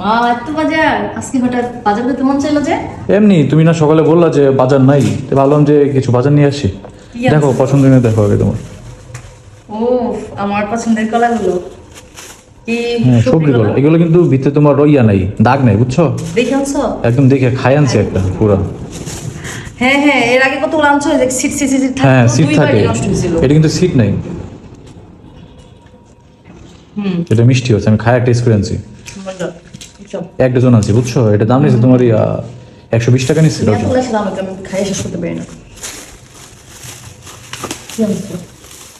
আহ, এত বাজার আজকে হঠাৎ বাজার করতে মন চাইলো যে? এমনি তুমি না সকালে বললা যে বাজার নাই তো ভাবলাম যে কিছু বাজার নিয়ে আসি। দেখো পছন্দ নিয়ে দেখো আগে তোমার। ও আমার পছন্দের কলাগুলো। হ্যাঁ সবজি কলা। এগুলো কিন্তু ভিতরে তোমার রইয়া নাই দাগ নাই বুঝছ? একদম দেখে খাই আনছি একটা পুরো। হ্যাঁ হ্যাঁ এর আগে কত সিট সিট সিট হ্যাঁ সিট থাকে। এটা কিন্তু সিট নাই। হুম। এটা মিষ্টি হচ্ছে আমি খাই একটা এক্সপিরিয়েন্সই এক ডজন আনছি বুঝছ? এটা দাম নিচ্ছে তোমার একশো বিশ টাকা নিচ্ছে?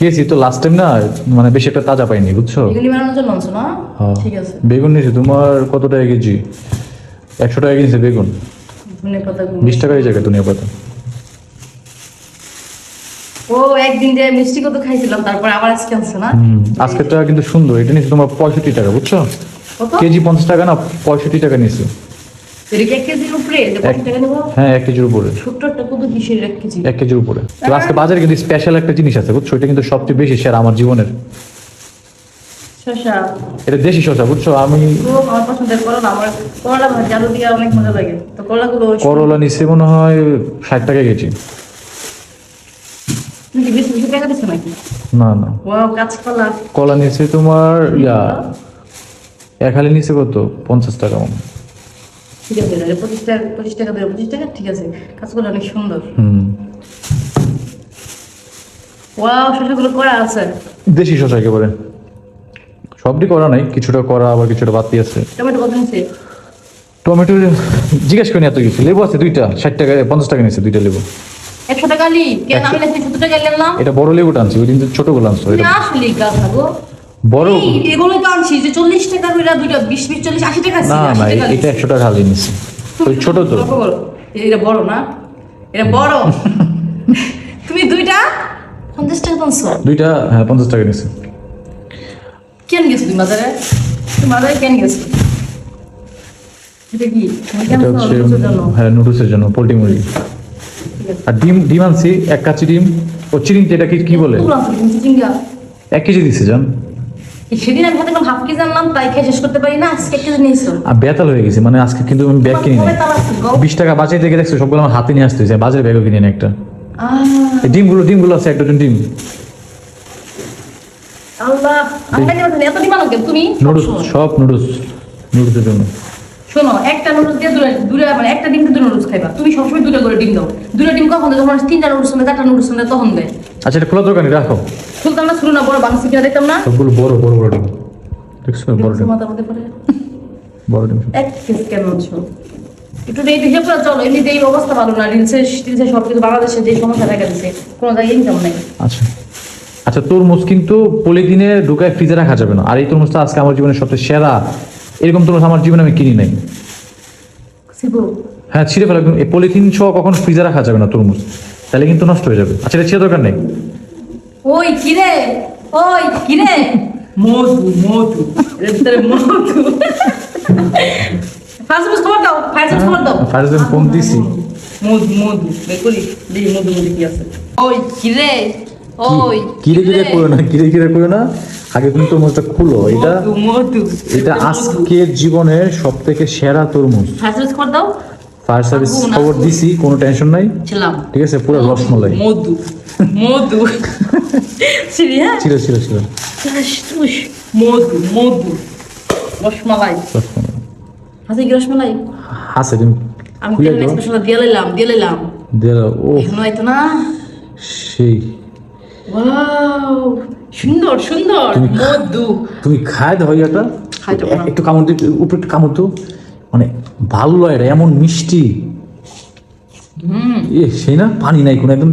গেছি তো লাস্ট টাইম না মানে বেশি একটা তাজা পাইনি বুঝছ? বেগুনি বানানোর জন্য আনছো না? হ্যাঁ। ঠিক আছে। বেগুন নিয়েছি তোমার কত টাকা কেজি? একশো টাকা কিনছে বেগুন। বিশ টাকা এই জায়গায় দুনিয়া পাতা। ও একদিন যে মিষ্টি কত খাইছিলাম তারপর আবার আজকে আনছো না? আজকেরটা কিন্তু সুন্দর এটা নিয়েছে তোমার পঁয়ষট্টি টাকা বুঝছ? কেজি পঞ্চাশ টাকা না পঁয়ষট্টি টাকা নিয়েছে। হ্যাঁ এক কেজির উপরে। ছোট্ট একটা কত কিসের এক কেজির উপরে। তো আজকে বাজারে কিন্তু স্পেশাল একটা জিনিস আছে বুঝছ? এটা কিন্তু সবচেয়ে বেশি সেরা আমার জীবনের। এটা দেশি শসা বুঝছ? আমি খুব আমার পছন্দের করলা। নিচ্ছে মনে হয় ষাট টাকা কেজি। না না। কলা নিচ্ছে তোমার ইয়া এক হালি নিচ্ছে কত? পঞ্চাশ টাকা মনে ঠিক আছে পঁচিশ টাকা পঁচিশ টাকা দেবে পঁচিশ টাকা? ঠিক আছে কাঁচকলা অনেক সুন্দর। হুম। ওয়াও শশাগুলো করা আছে। দেশি শসা একেবারে। সবটি করা নাই কিছুটা করা আবার কিছুটা বাতি আছে। টমেটো কত নিচ্ছে? টমেটো জিজ্ঞেস করিনি এত কিছু। লেবু আছে দুইটা ষাট টাকা পঞ্চাশ টাকা নিচ্ছে দুইটা লেবু। একশো টাকা লি কেন আমি সত্তর টাকা নিলাম এটা বড় লেবুটা আনছি ওই দিন ছোটগুলো আনছো আসলে গাছ থাকো বড় এগুলো তো আনছি যে চল্লিশ টাকা করে দুইটা বিশ বিশ চল্লিশ আশি টাকা ছিল, না আশি এটা একশো টাকা হালি নিচ্ছে ওই ছোট তো। এটা বড় না? এটা বড়। তুমি দুইটা? পঞ্চাশ টাকা পাঁচশো। দুইটা হ্যাঁ পঞ্চাশ টাকা নিচ্ছে কেন গেছো তুমি কেন গেছো? এটা কি? হ্যাঁ নুডলসের জন্য পোলট্রি মুরগি। আর ডিম ডিম আনছি এক কাচি ডিম। ও চিরিংটা এটা কি কি বলে? এক কেজি দিচ্ছে জান। সেদিন আমি হাতে হাফ কেজি আনলাম তাই খেয়ে শেষ করতে পারি না আজকে এক কেজি নিয়েছো বেতাল হয়ে গেছে মানে আজকে কিন্তু আমি ব্যাগ কিনি নাই? বিশ টাকা বাঁচাই থেকে দেখছ সবগুলো আমার হাতে নিয়ে আসতে হয়েছে বাজারে ব্যাগও কিনে নি একটা। ডিমগুলো ডিমগুলো আছে এক ডজন ডিম। আল্লাহ এত ডিম আনো তুমি? নুডলস সব নুডলস নুডলসের জন্য। শোনো একটা নুডলস দিয়ে দুটা দুটা মানে একটা ডিম দিয়ে নুডলস খাইবা। তুমি সবসময় দুটো করে ডিম দাও। দুটো ডিম কখন দেয়? যখন তিনটা নুডলস দেয় চারটা নুডলস দেয় তখন দেয়। আচ্ছা এটা খোলা দোকানে রাখো। শুনতাম না শুরু না বড় বাংলা কিনা দেখতাম না। সবগুলো বড় বড় বড় ডিম। দেখছ বড় ডিম। মাথা মধ্যে পড়ে। বড় ডিম এক কেজি কেন আনছো একটু এই হিসেব করে চলো এমনিতে এই অবস্থা ভালো না। রিলসে টিলসে সব কিছু বাংলাদেশে যে সমস্যা দেখা দিচ্ছে কোনো জায়গায় ইনকাম নাই। আচ্ছা। আচ্ছা তরমুজ কিন্তু পলিথিনে ঢুকায় ফ্রিজে রাখা যাবে না। আর এই তরমুজটা আজকে আমার জীবনের সবচেয়ে সেরা এরকম তরমুজ আমার জীবনে আমি কিনি নাই। হ্যাঁ ছিঁড়ে ফেলা এই পলিথিন সহ কখনো ফ্রিজে রাখা যাবে না তরমুজ। তাহলে কিন্তু নষ্ট হয়ে যাবে। আচ্ছা এটা ছিঁড়ে দরকার নেই। ওই কিরে? ওই কিরে? মধু মধু। এর ভিতরে মধু। ফার্স্ট খবর দাও ফার্স্ট খবর দাও। ফার্স্ট ফোন দিছি। মধু মধু। বের করি। মধু মধু কি আছে। ওই কিরে? ওই কিরে কিরে? করো না কিরে কিরে করো না? আগে তুমি তরমুজটা খুলো। এটা আজকের জীবনের সব থেকে সেরা তরমুজ। খবর দাও। ফায়ার সার্ভিস খবর দিছি কোনো টেনশন নাই। ঠিক আছে পুরো রসমলাই মধু মধু। হ্যাঁ ছিল ছিল ছিল। মধু মধু। রসমালাই হাতে কি রসমালাই হাসে তুমি আমি দিয়ে লাইলাম দিয়ে লাইলাম। দিল ও। না। সেই। ওয়াও সুন্দর সুন্দর। মধু। তুমি খায় দাও এটা একটু কামড় দিতে উপরে একটু কামড় দাও। মানে ভালো লাগে এমন মিষ্টি। হুম। এ সেই না? পানি নাই কোনো একদম